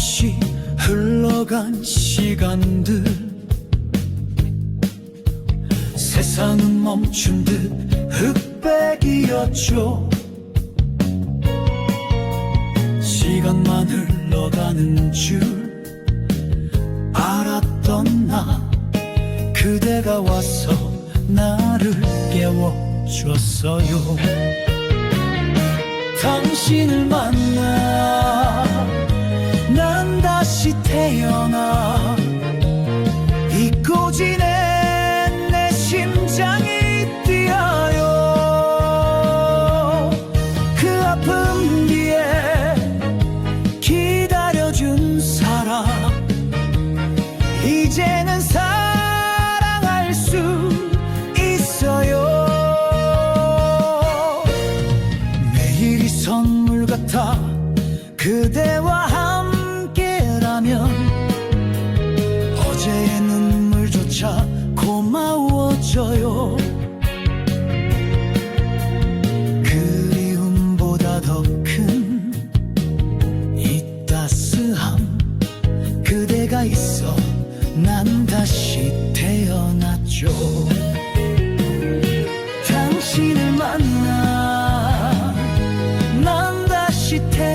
없이 흘러간 시간들. 세상은 멈춘 듯 흑백이었죠. 시간만 흘러가는 줄 알았던 나. 그대가 와서 나를 깨워줬어요. 당신을 만나 고 지낸 내 심장이 뛰어요. 그 아픔 뒤에 기다려준 사람. 이제는 사랑할 수 있어요. 매일이 선물 같아 고마워져요. 그리움보다 더 큰 이 따스함 그대가 있어 난 다시 태어났죠. 당신을 만나 난 다시 태어나